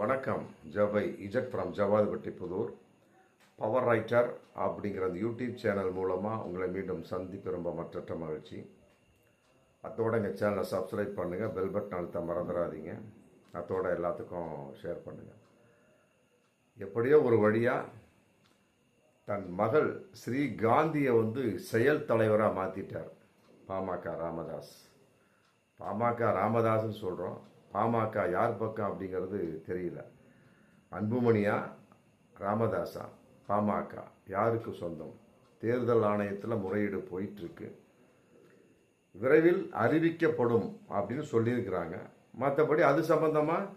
வணக்கம். ஜவை Z from Javadhipatti Pudur. Power writer அப்படிங்கிற அந்த யூடியூப் சேனல் மூலமாக உங்களை மீண்டும் சந்திக்க ரொம்ப மற்றற்ற மகிழ்ச்சி. அத்தோட எங்கள் சேனலை சப்ஸ்கிரைப் பண்ணுங்கள் பெல் பட்டன் அழுத்த மறந்துடாதீங்க. அத்தோட எல்லாத்துக்கும் ஷேர் பண்ணுங்கள் எப்படியோ ஒரு வழியாக தன் மகள் ஸ்ரீ காந்தியை வந்து செயல் தலைவராக மாற்றிட்டார் பாமக ராமதாஸ். பாமக ராமதாஸ்னு சொல்கிறோம் பாமக யார் பக்கம் அப்படிங்கிறது தெரியல. அன்புமணியா ராமதாசா பாமக யாருக்கு சொந்தம்? தேர்தல் ஆணையத்தில் முறையீடு போயிட்டுருக்கு விரைவில் அறிவிக்கப்படும் அப்படின்னு சொல்லியிருக்கிறாங்க. மற்றபடி அது சம்பந்தமாக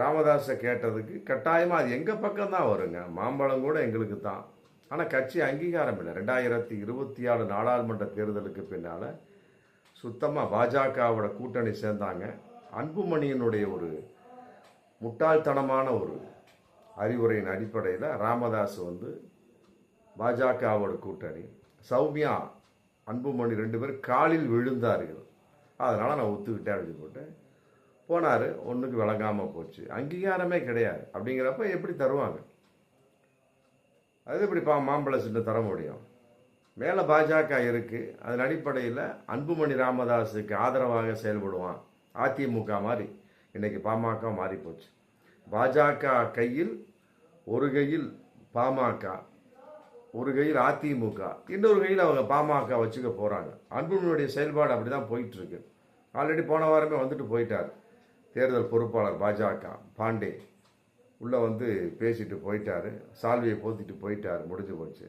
ராமதாஸை கேட்டதுக்கு கட்டாயமாக அது எங்கள் பக்கம் தான் வருங்க. மாம்பழம் கூட எங்களுக்கு தான் ஆனால் கட்சி அங்கீகாரம் இல்லை. ரெண்டாயிரத்தி இருபத்தி ஆறு நாடாளுமன்ற தேர்தலுக்கு பின்னால் சுத்தமாக பாஜகவோட கூட்டணி சேர்ந்தாங்க. அன்புமணியினுடைய ஒரு முட்டாள்தனமான ஒரு அறிவுரையின் அடிப்படையில் ராமதாஸ் வந்து பாஜகவோட கூட்டணி. சௌமியா அன்புமணி ரெண்டு பேரும் காலில் விழுந்தார்கள். அதனால் நான் ஒத்துக்கிட்டேன் அப்படின்னு போட்டு போனார். ஒன்றுக்கு விளங்காமல் போச்சு. அங்கீகாரமே கிடையாது. அப்படிங்கிறப்ப எப்படி தருவாங்க? அது எப்படி பா மாம்பழ சின்ன தர முடியும்? மேலே பாஜக இருக்குது அதன் அடிப்படையில் அன்புமணி ராமதாஸுக்கு ஆதரவாக செயல்படுவான். அதிமுக மாதிரி இன்னைக்கு பாமக மாறி போச்சு. பாஜக கையில் ஒரு கையில் பாமக ஒரு கையில் அதிமுக இன்னொரு கையில் அவங்க பாமக வச்சுக்க போகிறாங்க அன்புமணியுடைய செயல்பாடு அப்படி தான் போயிட்டுருக்கு. ஆல்ரெடி போன வாரமே வந்துட்டு போயிட்டார். தேர்தல் பொறுப்பாளர் பாஜக பாண்டே உள்ளே வந்து பேசிட்டு போயிட்டார். சால்வியை போத்திட்டு போயிட்டார் முடிஞ்சு போச்சு.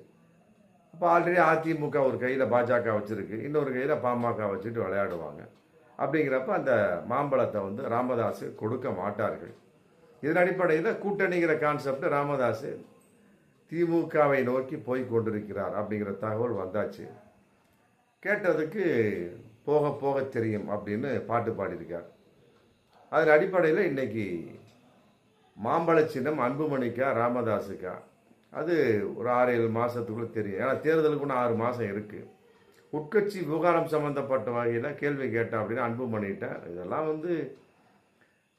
அப்போ ஆல்ரெடி அதிமுக ஒரு கையில் பாஜக வச்சுருக்கு இன்னொரு கையில் பாமக வச்சுட்டு விளையாடுவாங்க. அப்படிங்கிறப்ப அந்த மாம்பழத்தை வந்து ராமதாஸ் கொடுக்க மாட்டார்கள். இதன் அடிப்படையில் கூட்டணிங்கிற கான்செப்ட் ராமதாஸ் திமுகவை நோக்கி போய் கொண்டிருக்கிறார் அப்படிங்கிற தகவல் வந்தாச்சு. கேட்டதுக்கு போக போக தெரியும் அப்படின்னு பாட்டு பாடியிருக்கார். அதன் அடிப்படையில் இன்னைக்கு மாம்பழ சின்னம் அன்புமணிக்கா ராமதாஸுக்கா அது ஒரு ஆறு ஏழு மாதத்துக்குள்ளே தெரியும். ஏன்னா தேர்தலுக்கு ஆறு மாதம் இருக்குது உட்கட்சி விவகாரம் சம்பந்தப்பட்ட வகையில் கேள்வி கேட்டேன் அப்படின்னா அன்புமணிகிட்ட இதெல்லாம் வந்து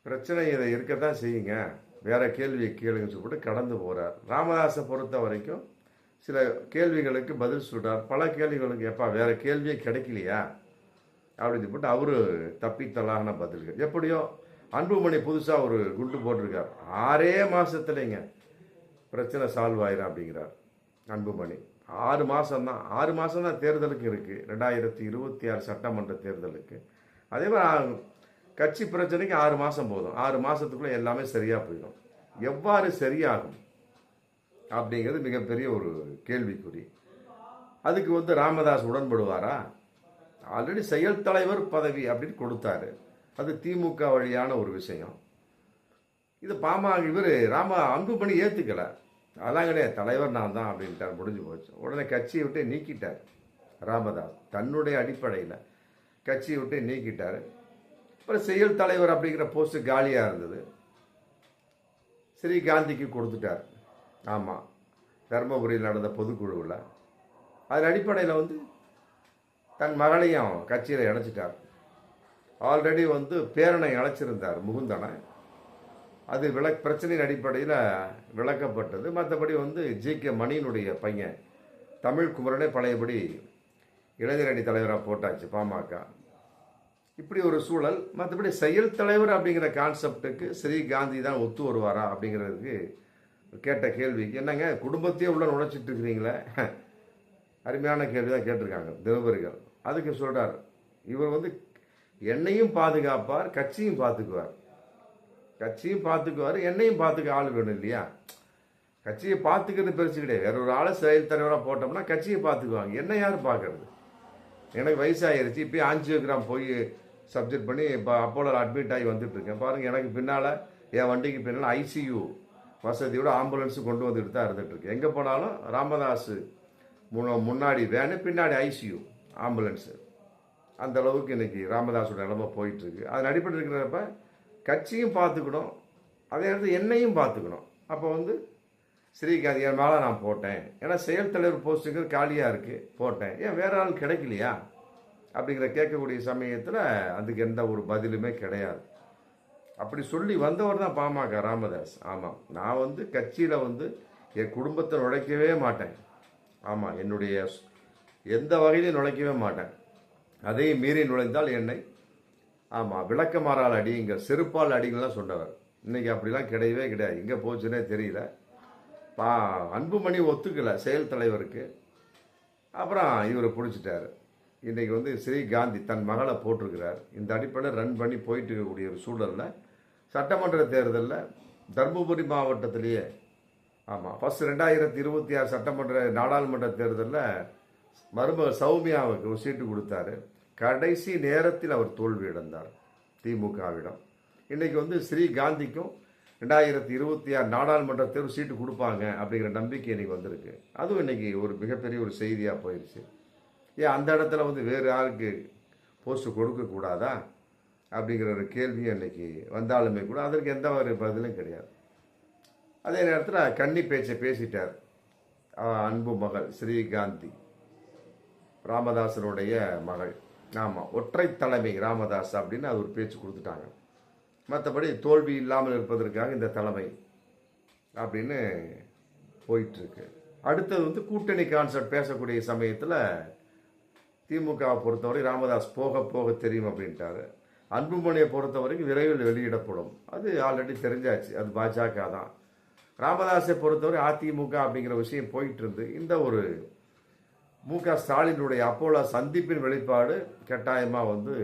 பிரச்சனை இதை இருக்கத்தான் செய்யுங்க. வேற கேள்வி கேளுங்கன்னு சொல்லிட்டு கடந்து போகிறார் ராமதாஸை பொறுத்த வரைக்கும் சில கேள்விகளுக்கு பதில் சொல்கிறார் பல கேள்விகளுக்கு எப்பா வேற கேள்வியே கிடைக்கலையா? அப்படின்னு சொல்லிட்டு அவரு தப்பித்தலான பதில்கள். எப்படியோ அன்புமணி புதுசாக ஒரு குண்டு போட்டிருக்கார். ஆறே மாதத்துலேங்க பிரச்சனை சால்வ் ஆயிரும் அப்படிங்கிறார் அன்புமணி. ஆறு மாதம் தான் ஆறு மாதம் தான் தேர்தலுக்கு இருக்குது ரெண்டாயிரத்தி இருபத்தி ஆறு சட்டமன்ற தேர்தலுக்கு. அதே மாதிரி கட்சி பிரச்சனைக்கு ஆறு மாதம் போதும். ஆறு மாதத்துக்குள்ளே எல்லாமே சரியாக போயிடும். எவ்வாறு சரியாகும் அப்படிங்கிறது மிகப்பெரிய ஒரு கேள்விக்குறி. அதுக்கு வந்து ராமதாஸ் உடன்படுவாரா? ஆல்ரெடி செயல் தலைவர் பதவி அப்படின்னு கொடுத்தாரு. அது திமுக வழியான ஒரு விஷயம். இது பாமா இவர் ராம அன்புமணி ஏற்றுக்கலை அதான் கிடையாது. தலைவர் நான் தான் அப்படின்ட்டார். முடிஞ்சு போச்சு. உடனே கட்சியை விட்டு நீக்கிட்டார் ராமதாஸ். தன்னுடைய அடிப்படையில் கட்சியை விட்டு நீக்கிட்டார். அப்புறம் செயல் தலைவர் அப்படிங்கிற போஸ்ட் காலியாக இருந்தது. ஸ்ரீ காந்திக்கு கொடுத்துட்டார். ஆமாம் தருமபுரியில் நடந்த பொதுக்குழுவில். அதன் அடிப்படையில் வந்து தன் மகளையும் கட்சியில் இணைச்சிட்டார். ஆல்ரெடி வந்து பேரனை இணைச்சிருந்தார் முகுந்தனை. அது விளக் பிரச்சனையின் அடிப்படையில் விளக்கப்பட்டது. மற்றபடி வந்து ஜி. கே. மணியினுடைய பையன் தமிழ் குமரனே பழையபடி இளைஞரணி தலைவராக போட்டாச்சு பாமக. இப்படி ஒரு சூழல். மற்றபடி செயல் தலைவர் அப்படிங்கிற கான்செப்டுக்கு ஸ்ரீ காந்தி தான் ஒத்து வருவாரா அப்படிங்கிறதுக்கு கேட்ட கேள்விக்கு என்னங்க குடும்பத்தையே உள்ள நுழைச்சிட்டு இருக்கிறீங்களே? அருமையான கேள்வி தான் கேட்டிருக்காங்க தினபரிகள். அதுக்கு சொல்கிறார் இவர் வந்து என்னையும் பாதுகாப்பார் கட்சியும் பார்த்துக்குவார் கட்சியும் பார்த்துக்குவார் என்னையும் பார்த்துக்க ஆள் வேணும் இல்லையா? கட்சியை பார்த்துக்கிறது பெருசு கிடையாது. வேற ஒரு ஆளை செயல் தலைவராக போட்டோம்னா கட்சியை பார்த்துக்குவாங்க. என்ன யார் பார்க்கறது? எனக்கு வயசாகிருச்சு இப்போ ஆஞ்சியோகிராம் போய் சப்ஜெக்ட் பண்ணி இப்போ அப்போலோ அட்மிட் ஆகி வந்துட்டுருக்கேன். பாருங்கள் எனக்கு பின்னால் என் வண்டிக்கு பின்னால் ஐசியூ வசதியோட ஆம்புலன்ஸு கொண்டு வந்துட்டு தான் இருந்துகிட்ருக்கு எங்கே போனாலும் ராமதாஸ் முன்னாடி வேனு பின்னாடி ஐசியூ ஆம்புலன்ஸு அந்த அளவுக்கு இன்றைக்கி ராமதாஸோட நிலம போயிட்டுருக்கு. அது அதன் அடிப்படையில் இருக்கிறப்ப கட்சியும் பார்த்துக்கணும். அதே நேரத்தில் என்னையும் பார்த்துக்கணும். அப்போ வந்து ஸ்ரீகாந்த் என் மேலே நான் போட்டேன். ஏன்னா செயல் தலைவர் போஸ்ட்டுக்கு காலியாக இருக்குது போட்டேன். ஏன் வேற ஆள் கிடைக்கலையா? அப்படிங்கிற கேட்கக்கூடிய சமயத்தில் அதுக்கு எந்த ஒரு பதிலுமே கிடையாது. அப்படி சொல்லி வந்தவர் தான் பாமக ராமதாஸ். ஆமாம் நான் வந்து கட்சியில் வந்து என் குடும்பத்தை நுழைக்கவே மாட்டேன். ஆமாம் என்னுடைய எந்த வகையிலையும் நுழைக்கவே மாட்டேன். அதையும் மீறி நுழைந்தால் என்னை ஆமாம் விளக்கமாறால் அடிங்க செருப்பால் அடிங்கலாம் சொன்னவர். இன்னைக்கு அப்படிலாம் கிடையவே கிடையாது. எங்கே போச்சுன்னே தெரியல. பா அன்புமணி ஒத்துக்கலை செயல் தலைவருக்கு. அப்புறம் இவரை பிடிச்சிட்டார். இன்றைக்கி வந்து ஸ்ரீகாந்தி தன் மகளை போட்டிருக்கிறார். இந்த அடிப்படையில் ரன் பண்ணி போயிட்டு இருக்கக்கூடிய ஒரு சூழலில் சட்டமன்ற தேர்தலில் தருமபுரி மாவட்டத்திலேயே ஆமாம் ஃபஸ்ட் ரெண்டாயிரத்தி இருபத்தி ஆறு சட்டமன்ற நாடாளுமன்ற தேர்தலில் மருமக சௌமியாவுக்கு ஒரு சீட்டு கொடுத்தாரு. கடைசி நேரத்தில் அவர் தோல்வி திமுகவிடம். இன்றைக்கி வந்து ஸ்ரீகாந்திக்கும் ரெண்டாயிரத்தி இருபத்தி ஆறு நாடாளுமன்ற தேர்வு சீட்டு கொடுப்பாங்க அப்படிங்கிற நம்பிக்கை இன்றைக்கி வந்திருக்கு. அதுவும் இன்றைக்கி ஒரு மிகப்பெரிய ஒரு செய்தியாக போயிடுச்சு ஏன் அந்த இடத்துல வந்து வேறு யாருக்கு போஸ்ட் கொடுக்கக்கூடாதா அப்படிங்கிற ஒரு கேள்வியும் இன்றைக்கி வந்தாலுமே கூட அதற்கு எந்த ஒரு பதிலும் கிடையாது. அதே நேரத்தில் கன்னி பேச்சை பேசிட்டார் அன்பு மகள் ஸ்ரீகாந்தி ராமதாசனுடைய மகள். ஆமாம் ஒற்றை தலைமை ராமதாஸ் அப்படின்னு அது ஒரு பேச்சு கொடுத்துட்டாங்க. மற்றபடி தோல்வி இல்லாமல் இருப்பதற்காக இந்த தலைமை அப்படின்னு போயிட்டுருக்கு. அடுத்தது வந்து கூட்டணி கான்செப்ட் பேசக்கூடிய சமயத்தில் திமுகவை பொறுத்தவரை ராமதாஸ் போக போக தெரியும் அப்படின்ட்டாரு. அன்புமணியை பொறுத்தவரைக்கும் விரைவில் வெளியிடப்படும். அது ஆல்ரெடி தெரிஞ்சாச்சு அது பாஜக தான் ராமதாஸை பொறுத்தவரை அதிமுக அப்படிங்கிற விஷயம் போயிட்டு இருந்து இந்த ஒரு மு க ஸ்டாலினுடைய அப்போலோ சந்திப்பின் வெளிப்பாடு கட்டாயமாக வந்து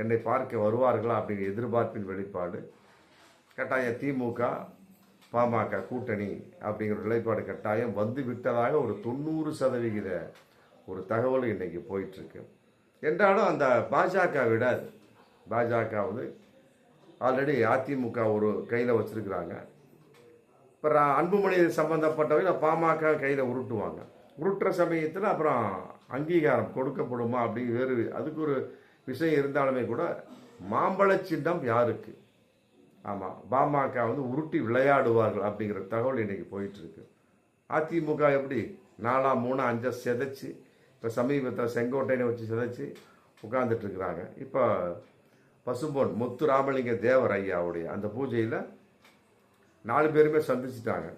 என்னை பார்க்க வருவார்களா அப்படிங்கிற எதிர்பார்ப்பின் வெளிப்பாடு. கட்டாயம் திமுக பாமக கூட்டணி அப்படிங்கிற நிலைப்பாடு கட்டாயம் வந்து விட்டதாக ஒரு தொண்ணூறு சதவிகித ஒரு தகவல் இன்றைக்கி போயிட்டுருக்கு. என்றாலும் அந்த பாஜக விட பாஜக வந்து ஆல்ரெடி அதிமுக ஒரு கையில் வச்சுருக்குறாங்க. இப்போ அன்புமணி சம்பந்தப்பட்டவை பாமக கையில் உருட்டுவாங்க. உருட்டுற சமயத்தில் அப்புறம் அங்கீகாரம் கொடுக்கப்படுமா அப்படி வேறு அதுக்கு ஒரு விஷயம் இருந்தாலுமே கூட மாம்பழ சின்னம் யாருக்கு? ஆமாம் பாமக வந்து உருட்டி விளையாடுவார்கள் அப்படிங்கிற தகவல் இன்றைக்கி போயிட்டுருக்கு. அதிமுக எப்படி நாலா மூணு அஞ்சா செதைச்சு இப்போ சமீபத்தில் செங்கோட்டையினை வச்சு செதைச்சு உட்காந்துட்ருக்குறாங்க இப்போ பசும்பொன் முத்து ராமலிங்க தேவர் ஐயாவுடைய அந்த பூஜையில் நாலு பேருமே சந்திச்சிட்டாங்க.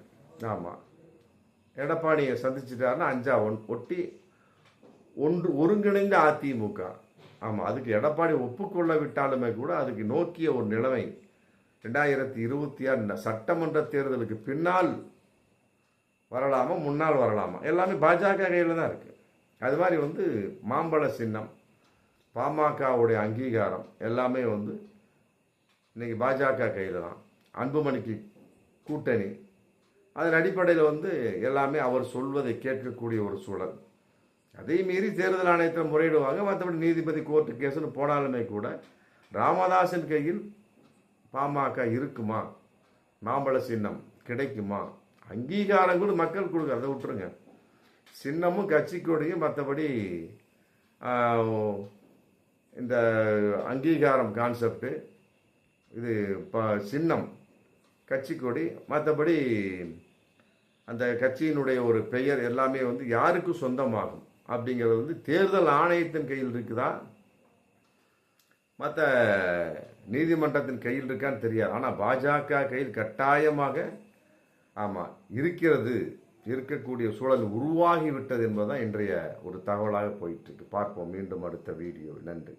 ஆமாம் எடப்பாடியை சந்திச்சிட்டாருன்னா அஞ்சா ஒன் ஒட்டி ஒன்று ஒருங்கிணைந்த அதிமுக. ஆமாம் அதுக்கு எடப்பாடி ஒப்புக்கொள்ள விட்டாலுமே கூட அதுக்கு நோக்கிய ஒரு நிலைமை. ரெண்டாயிரத்தி இருபத்தி ஆறு சட்டமன்ற தேர்தலுக்கு பின்னால் வரலாமா முன்னால் வரலாமா? எல்லாமே பாஜக கையில் தான் இருக்குது அது மாதிரி வந்து மாம்பழ சின்னம் பாமகவுடைய அங்கீகாரம் எல்லாமே வந்து இன்னைக்கு பாஜக கையில் தான். அன்புமணிக்கு கூட்டணி அதன் அடிப்படையில் வந்து எல்லாமே அவர் சொல்வதை கேட்கக்கூடிய ஒரு சூழல். அதே மீறி தேர்தல் ஆணையத்தில் முறையிடுவாங்க. மற்றபடி நீதிபதி கோர்ட்டு கேஸுன்னு போனாலுமே கூட ராமதாசன் கையில் பாமக இருக்குமா? மாம்பழ சின்னம் கிடைக்குமா? அங்கீகாரம் கூட மக்கள் கொடுக்க அதை விட்டுருங்க. சின்னமும் கட்சி கொடியும் மற்றபடி இந்த அங்கீகாரம் கான்செப்டு இது ப சின்னம் கட்சி கொடி மற்றபடி அந்த கட்சியினுடைய ஒரு பெயர் எல்லாமே வந்து யாருக்கு சொந்தமாகும் அப்படிங்கிறது வந்து தேர்தல் ஆணையத்தின் கையில் இருக்குதா? மற்ற நீதிமன்றத்தின் கையில் இருக்கான்னு தெரியாது. ஆனால் பாஜக கையில் கட்டாயமாக ஆமாம் இருக்கிறது இருக்கக்கூடிய சூழல் உருவாகிவிட்டது என்பது என்பதுதான் இன்றைய ஒரு தகவலாக போயிட்டு இருக்கு. பார்ப்போம். மீண்டும் அடுத்த வீடியோ நன்றி.